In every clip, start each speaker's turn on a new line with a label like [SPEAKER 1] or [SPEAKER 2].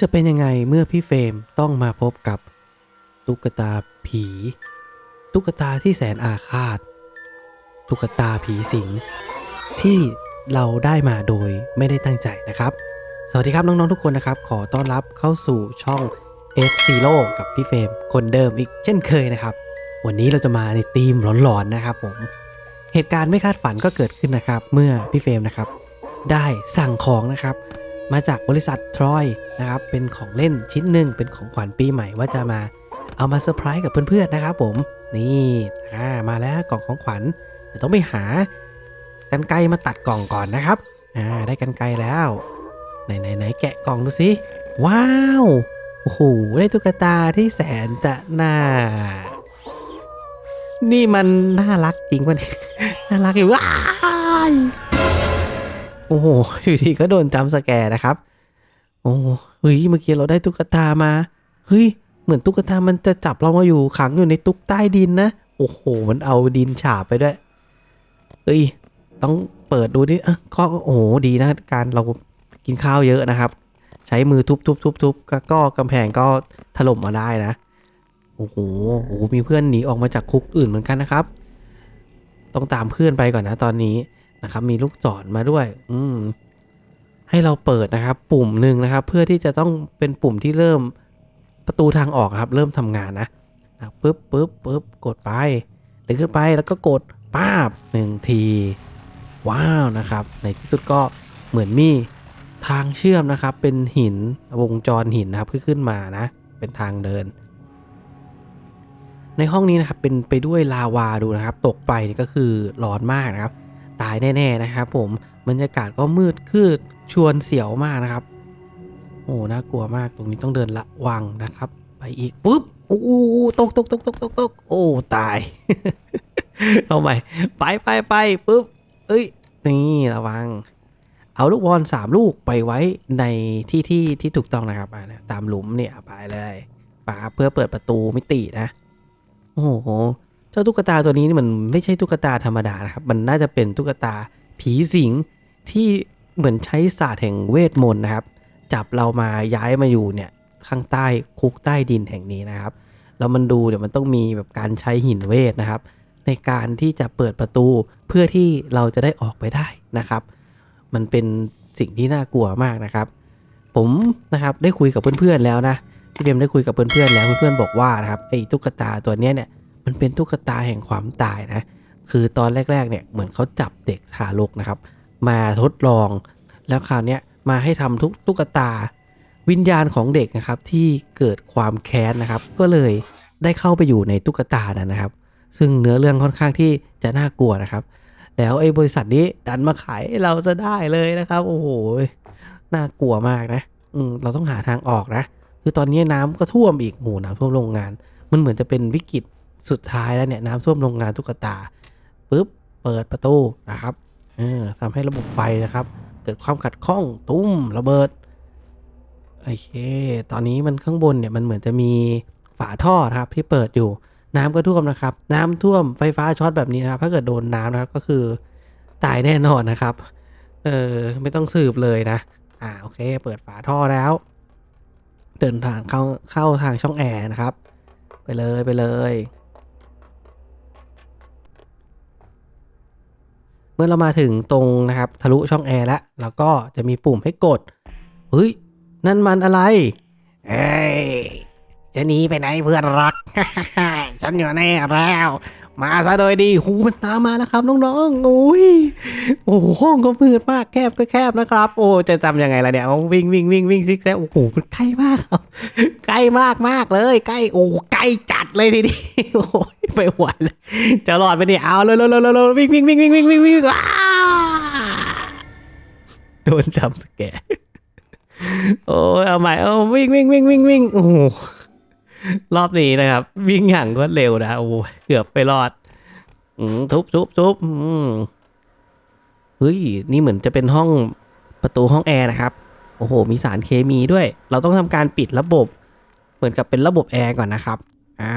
[SPEAKER 1] จะเป็นยังไงเมื่อพี่เฟรมต้องมาพบกับตุ๊กตาผี ตุ๊กตาที่แสนอาฆาต ตุ๊กตาผีสิง ที่เราได้มาโดยไม่ได้ตั้งใจนะครับ สวัสดีครับน้องๆทุกคนนะครับ ขอต้อนรับเข้าสู่ช่อง F Zero กับพี่เฟรมคนเดิมอีกเช่นเคยนะครับ วันนี้เราจะมาในธีมหลอนๆนะครับผมเหตุการณ์ไม่คาดฝันก็เกิดขึ้นนะครับ เมื่อพี่เฟรมนะครับ ได้สั่งของนะครับ มาจากบริษัททรอยนะครับ เป็นของเล่นชิ้นหนึ่งเป็นของขวัญปีใหม่ว่าจะมาเอามาเซอร์ไพรส์กับเพื่อนๆนะครับผม นี่อ่ามาแล้วกล่องของขวัญเดี๋ยวต้องไปหากันไกรมาตัดกล่องก่อนนะครับอ่าได้กันไกรแล้วไหนไหนไหนแกะกล่องดูสิว้าวโอ้โหได้ตุ๊กตาที่แสนจะน่า นี่มันน่ารักจริงวะเนี่ยน่ารักอยู่ว้าย โอ้โหอยู่ดีก็โดนจำสแกร์นะครับ โอ้โหเฮ้ยเมื่อกี้เราได้ตุ๊กตามาเฮ้ยเหมือนตุ๊กตามันจะจับเรามาอยู่ขังอยู่ในตุ๊กใต้ดินนะโอ้โห มันเอาดินฉาบไปด้วยเฮ้ยต้องเปิดดูดิอะก็โอ้โหดีนะ การเรากินข้าวเยอะนะครับ ใช้มือทุบทุบทุบทุบก็ก็กำแพงก็ถล่มมาได้นะโอ้โหโอ้โหมีเพื่อนหนีออกมาจากคุกอื่นเหมือนกันนะครับ ต้องตามเพื่อนไปก่อนนะตอนนี้ นะครับ มีลูกศรมาด้วย อืม ให้เราเปิดนะครับ ปุ่มหนึ่งนะครับ เพื่อที่จะต้องเป็นปุ่มที่เริ่มประตูทางออกครับ เริ่มทำงานนะอะปึ๊บปึ๊บปึ๊บกดไปเดินขึ้นไปแล้วก็กดป้าบหนึ่งที ว้าวนะครับ ในที่สุดก็เหมือนมีทางเชื่อมนะครับ เป็นหินวงจรหินนะครับขึ้นมานะ เป็นทางเดิน ในห้องนี้นะครับเป็นไปด้วยลาวาดูนะครับ ตกไปนี่ก็คือร้อนมากนะครับ ตายแน่ๆนะครับผมบรรยากาศก็มืดคือชวนเสียวมากนะครับ โอ้น่ากลัวมากตรงนี้ต้องเดินระวังนะครับ ไปอีกปุ๊บโอ้โตกตกตกตกตกตกโอ้ตายเอาใหม่ไปไปไปปุ๊บเอ้ยนี่ระวัง เอาลูกบอลสามลูกไปไว้ในที่ที่ที่ถูกต้องนะครับอะตามหลุมเนี่ยไปเลยปาเพื่อเปิดประตูมิตินะ โอ้โห เจ้าตุ๊กตาตัวนี้นี่มันไม่ใช่ตุ๊กตาธรรมดานะครับ มันน่าจะเป็นตุ๊กตาผีสิงที่เหมือนใช้ศาสตร์แห่งเวทมนต์นะครับ จับเรามาย้ายมาอยู่เนี่ยข้างใต้คุกใต้ดินแห่งนี้นะครับ แล้วมันดูเดี๋ยวมันต้องมีแบบการใช้หินเวทนะครับ ในการที่จะเปิดประตูเพื่อที่เราจะได้ออกไปได้นะครับ มันเป็นสิ่งที่น่ากลัวมากนะครับ ผมนะครับได้คุยกับเพื่อนๆแล้วนะพี่เบมได้คุยกับเพื่อนๆแล้วเพื่อนๆบอกว่านะครับไอ้ตุ๊กตาตัวเนี้ยเนี่ย มันเป็นตุ๊กตาแห่งความตายนะ คือตอนแรกๆเนี่ยเหมือนเขาจับเด็กทารกนะครับ มาทดลอง แล้วคราวเนี้ยมาให้ทำทุกตุ๊กตา วิญญาณของเด็กนะครับที่เกิดความแค้นนะครับ ก็เลยได้เข้าไปอยู่ในตุ๊กตานั้นนะครับ ซึ่งเนื้อเรื่องค่อนข้างที่จะน่ากลัวนะครับ แล้วไอ้บริษัทนี้ดันมาขายเราจะได้เลยนะครับ โอ้โหน่ากลัวมากนะอืมเราต้องหาทางออกนะ คือตอนนี้น้ำก็ท่วมอีกโหน้ำท่วมโรงงาน มันเหมือนจะเป็นวิกฤต สุดท้ายแล้วเนี่ยน้ำท่วมโรงงานตุ๊กตาปุ๊บเปิดประตูนะครับเออทำให้ระบบไฟนะครับ เกิดความขัดข้องตุ้มระเบิดโอเค ตอนนี้มันข้างบนเนี่ยมันเหมือนจะมีฝาท่อนะครับที่เปิดอยู่น้ำก็ท่วมนะครับ น้ำท่วมไฟฟ้าช็อตแบบนี้นะครับ ถ้าเกิดโดนน้ำนะครับก็คือตายแน่นอนนะครับ เออไม่ต้องสืบเลยนะ อ่าโอเค เปิดฝาท่อแล้ว เดินทางเข้าเข้าทางช่องแอร์นะครับ ไปเลยไปเลย มื่อเรามาถึงตรงนะครับทะลุช่องแอร์แล้วแล้วก็จะมีปุ่มให้กดเฮ้ยนั่นมันอะไร เอ้ยจะหนีไปไหนเพื่อนรัก ฉันอยู่ในี่แล้ว มาซะโดยดีหูมันตามมาแล้วครับน้องๆโอ้ยโอ้โหห้องก็มืดมากแคบก็แคบนะครับ โอ้จะจำยังไงล่ะเนี่ยวิ่งวิ่งวิ่งวิ่งซิกแซกโอ้โหมันใกล้มากครับใกล้มากมากเลย ใกล้โอ้ใกล้จัดเลยทีนี้โอ้ยไปหวันเลยจะรอดไปเนี่ยเอาเลยเลยเลยเลยวิ่งวิ่งวิ่งวิ่งวิ่งวิ่งวิ่งโดนจำสแกโอ้ยเอาใหม่เอาวิ่งวิ่งวิ่งวิ่งวิ่งโอ้รอบนี้นะครับ วิ่งอย่างรวดเร็วนะโอ้เกือบไปรอด ทุบทุบทุบเฮ้ย นี่เหมือนจะเป็นห้องประตูห้องแอร์นะครับ โอ้โห มีสารเคมีด้วย เราต้องทำการปิดระบบ เหมือนกับเป็นระบบแอร์ก่อนนะครับ อ่า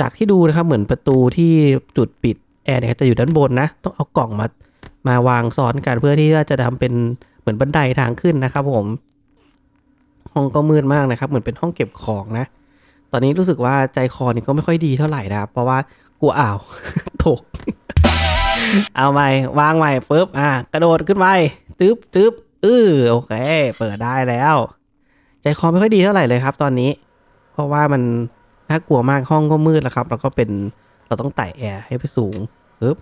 [SPEAKER 1] จากที่ดูนะครับ เหมือนประตูที่จุดปิดแอร์เนี่ยจะอยู่ด้านบนนะ ต้องเอากล่องมามาวางซ้อนกันเพื่อที่ว่าจะทำเป็นเหมือนบันไดทางขึ้นนะครับ ผม ห้องก็มืดมากนะครับ เหมือนเป็นห้องเก็บของนะ ตอนนี้รู้สึกว่าใจคอนี่ก็ไม่ค่อยดีเท่าไหร่นะครับ เพราะว่า กลัวอ่าวตก เอาใหม่ วางใหม่ปุ๊บอะกระโดดขึ้นไปตึ๊บตึ๊บเออโอเค เปิดได้แล้ว ใจคอไม่ค่อยดีเท่าไหร่เลยครับ ตอนนี้ เพราะว่ามันน่ากลัวมากห้องก็มืดแล้วครับ แล้วก็เป็นเราต้องไต่แอร์ให้ไปสูงปึ๊บ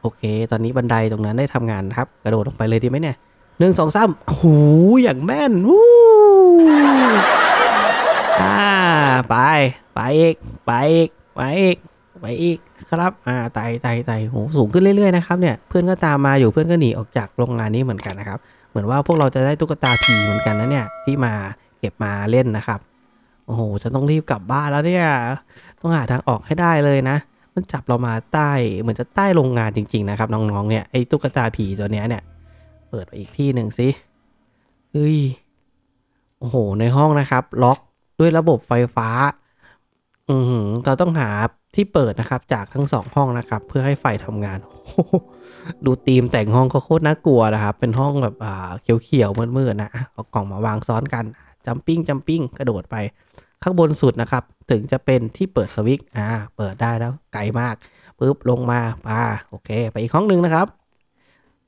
[SPEAKER 1] โอเค ตอนนี้บันไดตรงนั้นได้ทำงานครับ กระโดดลงไปเลยดีไหมเนี่ยหนึ่งสองสามโอ้โหอย่างแม่นวู้อ่าไป ไปอีก ไปอีก ไปอีก ไปอีกครับ อ่าไต่ไต่ไต่โหสูงขึ้นเรื่อยๆนะครับเนี่ย เพื่อนก็ตามมาอยู่เพื่อนก็หนีออกจากโรงงานนี้เหมือนกันนะครับ เหมือนว่าพวกเราจะได้ตุ๊กตาผีเหมือนกันนะเนี่ยที่มาเก็บมาเล่นนะครับ โอ้โหฉันต้องรีบกลับบ้านแล้วเนี่ย ต้องหาทางออกให้ได้เลยนะ มันจับเรามาใต้เหมือนจะใต้โรงงานจริง ๆ นะครับน้องๆเนี่ยไอ้ตุ๊กตาผีตัวเนี้ยเนี่ย เปิดไปอีกที่หนึ่งสิเฮ้ยโอ้โหในห้องนะครับ ล็อกด้วยระบบไฟฟ้า อือหือเราต้องหา ที่เปิดนะครับจากทั้งสองห้องนะครับ เพื่อให้ไฟทำงาน ดูธีมแต่งห้องก็โคตรน่ากลัวนะครับ เป็นห้องแบบอ่าเขียวๆมืดๆนะอะเอากล่องมาวางซ้อนกันจัมปิ้งจัมปิ้งกระโดดไปข้างบนสุดนะครับ ถึงจะเป็นที่เปิดสวิตช์อ่าเปิดได้แล้วไกลมากปุ๊บลงมาป่าโอเค ไปอีกห้องหนึ่งนะครับ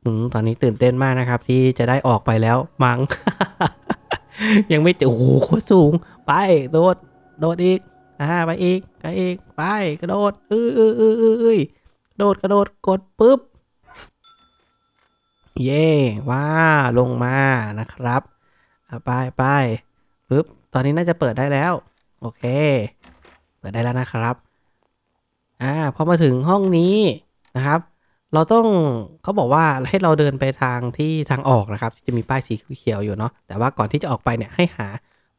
[SPEAKER 1] อืมตอนนี้ตื่นเต้นมากนะครับ ที่จะได้ออกไปแล้วมังยังไม่เจอโอ้โหโคตรสูง ไปโดดโดดอีก อ่าไปอีกไปอีกไปกระโดดเออเออเออเออเอยโดดกระโดดกดปุ๊บเย่ว้าลงมานะครับไปไปปุ๊บตอนนี้น่าจะเปิดได้แล้ว โอเค เปิดได้แล้วนะครับอ่าพอมาถึงห้องนี้นะครับ เราต้องเขาบอกว่าให้เราเดินไปทางที่ทางออกนะครับที่จะมีป้ายสีเขียวอยู่เนาะแต่ว่าก่อนที่จะออกไปเนี่ยให้หา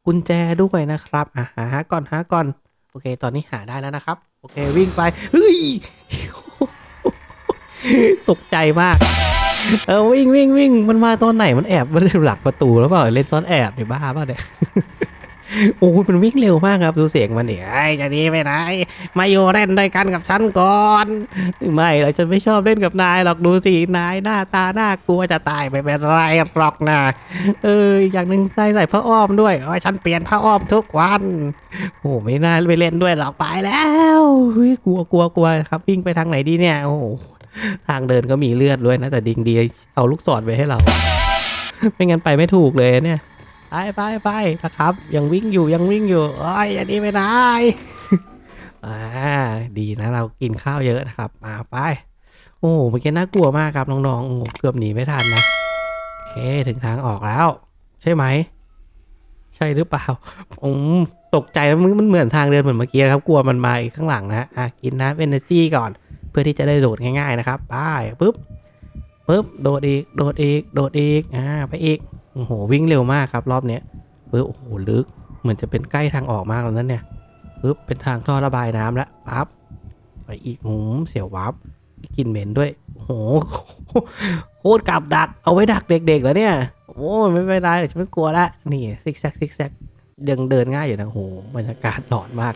[SPEAKER 1] กุญแจด้วยนะครับอะหาหาก่อนหาก่อน โอเค ตอนนี้หาได้แล้วนะครับ โอเค วิ่งไป เฮ้ย ตกใจมาก เออวิ่งวิ่งวิ่ง มันมาตอนไหน มันแอบมันหลักประตูแล้วเปล่า เล่นซ่อนแอบเนี่ยบ้าเปล่าเนี่ย โอ้ยมันวิ่งเร็วมากครับ ดูเสียงมันเนี่ยไอ้จะนีไปไหน มาอยู่เล่นด้วยกันกับฉันก่อน ไม่เราฉันไม่ชอบเล่นกับนายหรอกดูสินายหน้าตาน่ากลัวจะตายไม่เป็นไรหรอกนะเอออย่างหนึ่งใส่ใส่ผ้าอ้อมด้วยโอ้ยฉันเปลี่ยนผ้าอ้อมทุกวันโอ้ไม่น่าไปเล่นด้วยหรอกไปแล้วเฮ้ยกลัวกลัวกลัวครับวิ่งไปทางไหนดีเนี่ยโอ้ทางเดินก็มีเลือดด้วยนะแต่ดิงดีเอาลูกศรไปให้เราไม่งั้นไปไม่ถูกเลยเนี่ย ไปไปไปนะครับยังวิ่งอยู่ยังวิ่งอยู่โอ้ยอย่าดีไปไหนอ่าดีนะเรากินข้าวเยอะนะครับมาไป โอ้โหเมื่อกี้น่ากลัวมากครับน้องๆเกือบหนีไม่ทันนะโอเคถึงทางออกแล้ว ใช่ไหม ใช่หรือเปล่าอืมตกใจมันเหมือนทางเดินเหมือนเมื่อกี้ครับกลัวมันมาอีกข้างหลังนะอะกินน้ำเอเนอร์จีก่อน เพื่อที่จะได้โดดง่าย ๆ นะครับไปปุ๊บปุ๊บโดดอีกโดดอีกโดดอีกอ่าไปอีก โอ้โหวิ่งเร็วมากครับรอบเนี้ยปึ๊บโอ้โหลึก เหมือนจะเป็นใกล้ทางออกมากแล้วนั่นเนี่ยปึ๊บเป็นทางท่อระบายน้ำแล้วปั๊บไปอีกหูมเสียววับกลินเหม็นด้วยโอ้โหโคตรกับดักเอาไว้ดักเด็กๆแล้วเนี่ยโอ้ไม่เป็นไรฉันไม่กลัวละนี่ซิกแซกซิกแซกยังเดินง่ายอยู่นะโอ้โหบรรยากาศหลอนมาก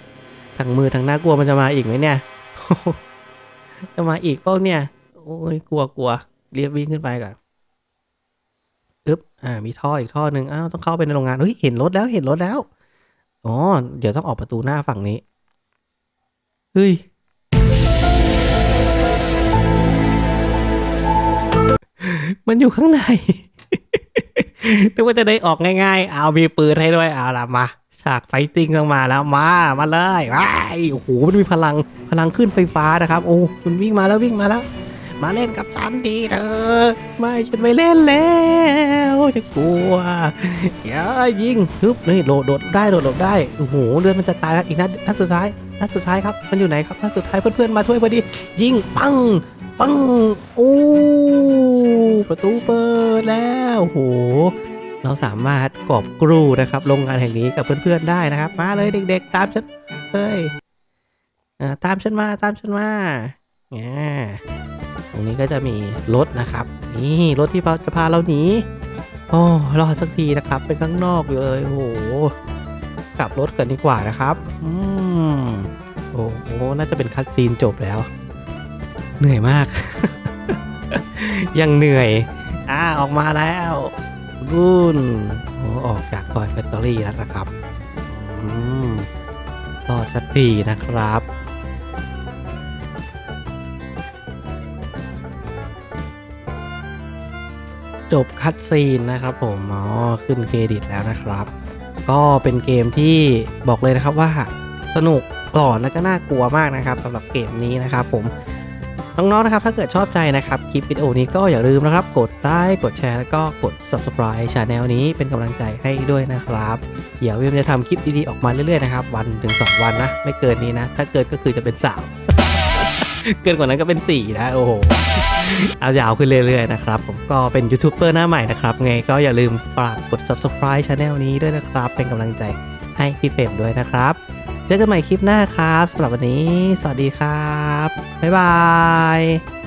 [SPEAKER 1] ทั้งมือทั้งหน้ากลัวมันจะมาอีกไหมเนี่ยจะมาอีกเปล่าเนี่ย โอ้ยกลัวกลัวเรียบวิ่งขึ้นไปก่อน อึ๊บอ่ามีท่ออีกท่อหนึ่งอ้าวต้องเข้าไปในโรงงานเฮ้ยเห็นรถแล้วเห็นรถแล้วอ๋อเดี๋ยวต้องออกประตูหน้าฝั่งนี้เฮ้ยมันอยู่ข้างในนึกว่าจะได้ออกง่าย ๆ เอามีปืนให้ด้วยเอาละมาฉากไฟติ้งต้องมาแล้วมา มาเลยว้ายโอ้โหมันมีพลังพลังขึ้นไฟฟ้านะครับ โอ้มันวิ่งมาแล้ววิ่งมาแล้ว มาเล่นกับฉันดีเถอะไม่ฉันไม่เล่นแล้วจะกลัวอย่ายิงฮึบนี่โดดโดดได้โดดโดดได้โอ้โหเลือดมันจะตายแล้วอีกนัดนัดสุดท้ายนัดสุดท้ายครับมันอยู่ไหนครับนัดสุดท้ายเพื่อนๆมาช่วยพอดี ยิงปังปังโอ้ประตูเปิดแล้วโอ้โหเราสามารถกอบกรูนะครับโรงงานแห่งนี้กับเพื่อนๆได้นะครับ มาเลยเด็กๆ ตามฉันเลยอ่าตามฉันมาตามฉันมาเนี่ย ตรงนี้ก็จะมีรถนะครับ นี่รถที่จะพาเราหนีโอ้รอสักทีนะครับไปข้างนอกเลยโอ้โหกลับรถกันดีกว่านะครับอืมโอ้โหน่าจะเป็นคัดซีนจบแล้ว เหนื่อยมาก ยังเหนื่อย อ่าออกมาแล้วบุนโอ้ออกจากทอยแฟคทอรี่แล้วนะครับอืมรอสักทีนะครับ จบคัดซีนนะครับผมอ๋อขึ้นเครดิตแล้วนะครับ ก็เป็นเกมที่บอกเลยนะครับว่าสนุกหลอนและก็น่ากลัวมากนะครับสำหรับเกมนี้นะครับผมน้องๆนะครับถ้าเกิดชอบใจนะครับคลิปวิดีโอนี้ก็อย่าลืมนะครับ กดไลค์กดแชร์แล้วก็กด subscribe ช anel นี้เป็นกำลังใจให้ด้วยนะครับ เดี๋ยววิวจะทำคลิปดีๆออกมาเรื่อยๆนะครับวันถึง 2 วันนะ ไม่เกินนี้นะ ถ้าเกินก็คือจะเป็น3 เกินกว่านั้นก็เป็น 4 นะ โอ้โห เอายาวขึ้นเรื่อยๆนะครับ ผมก็เป็นยูทูบเบอร์หน้าใหม่นะครับ ไงก็อย่าลืมฝากกด subscribe channel นี้ด้วยนะครับ เป็นกำลังใจให้พี่เฟรมด้วยนะครับ เจอกันใหม่คลิปหน้าครับสำหรับวันนี้ สวัสดีครับ บ๊ายบาย